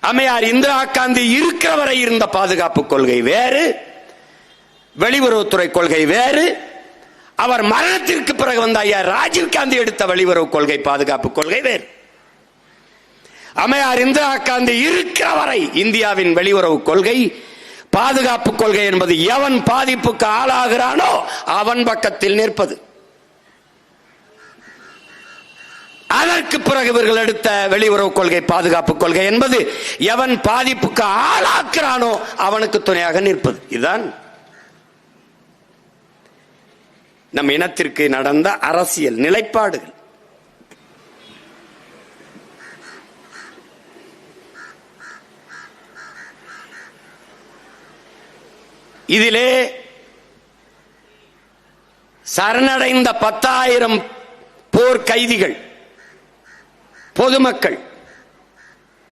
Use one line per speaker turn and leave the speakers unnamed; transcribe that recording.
அம்மையார் இந்திரா காந்தி இருக்கிற வரை இருந்த பாதுகாப்பு கொள்கை வேறு வெளியுறவுத்துறை கொள்கை வேறு. அவர் மரணத்திற்கு பிறகு வந்த ஐயா ராஜீவ் காந்தி எடுத்த வெளியுறவு கொள்கை பாதுகாப்பு கொள்கை வேறு. அம்மையார் இந்திரா காந்தி இருக்கிற வரை இந்தியாவின் வெளியுறவு கொள்கை பாதுகாப்பு கொள்கை என்பது எவன் பாதிப்புக்கு ஆளாகிறானோ அவன் பக்கத்தில் நிற்பது. அதற்கு பிறகு இவர்கள் எடுத்த வெளியுறவு கொள்கை பாதுகாப்பு கொள்கை என்பது எவன் பாதிப்புக்கு ஆளாக்குறானோ அவனுக்கு துணையாக நிற்பது. இதுதான் நம் இனத்திற்கு நடந்த அரசியல் நிலைப்பாடுகள். இதிலே சரணடைந்த பத்தாயிரம் போர் கைதிகள் பொதுமக்கள்